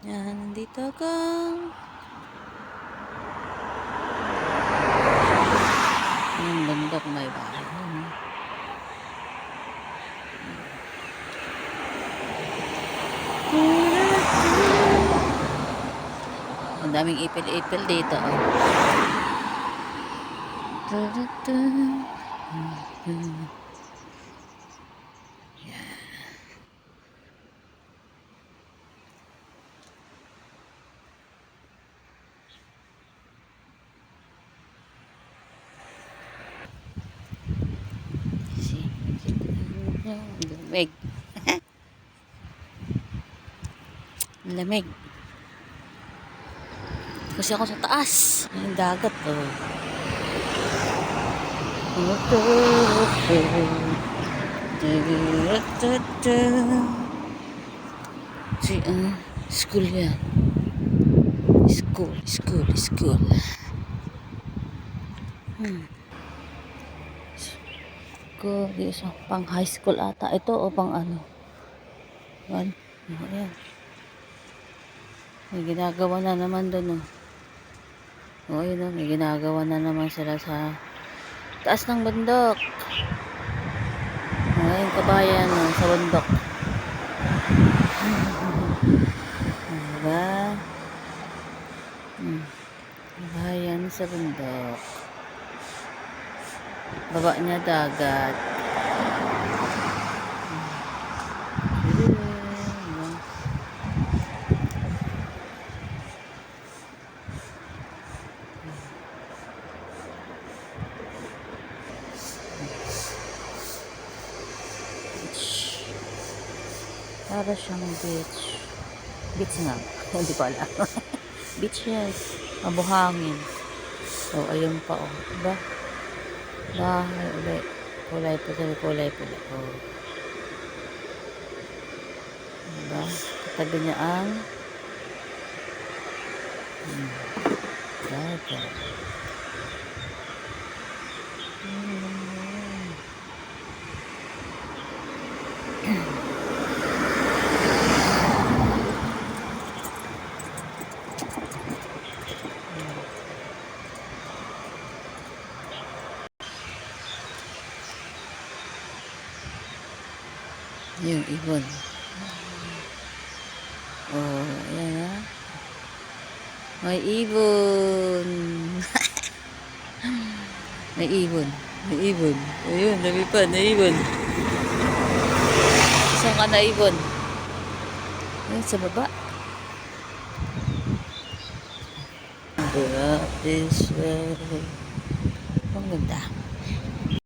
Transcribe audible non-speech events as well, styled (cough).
Yan, nandito ka. Yung bundok may bahay. Ang daming ipil-ipil dito. Oh. Ang lamig. (laughs) Lamig. Kasi ako sa taas. Yung dagat, oh. Si, ah, school yan. School, school, school. Hmm. School, isa pang high school ata. Ito o pang ano? One. Ayan. May ginagawa na naman doon, oh. O, ayun, oh. May ginagawa na naman sila sa taas ng bundok. Ayun, kabayan, oh, sa bundok. (laughs) Diba? Hmm. Kabayan sa bundok. Baba niya dagat. Para siyang beach. Beach nga. (laughs) Hindi ko alam. (laughs) beach yan. Mabuhangin. So, ayun pa oh. Diba? Bahay ulit. Kulay pula, kulay pula. Oh. Diba? Katabi niya ang hmm. dagat. Yung ibon. Oh, ayan ha. May ibon. (laughs) May ibon. May ibon. Ayun, dami pa. Na ibon. Saan ka na ibon? Ayun, sa baba. Go up this way. Ang ganda.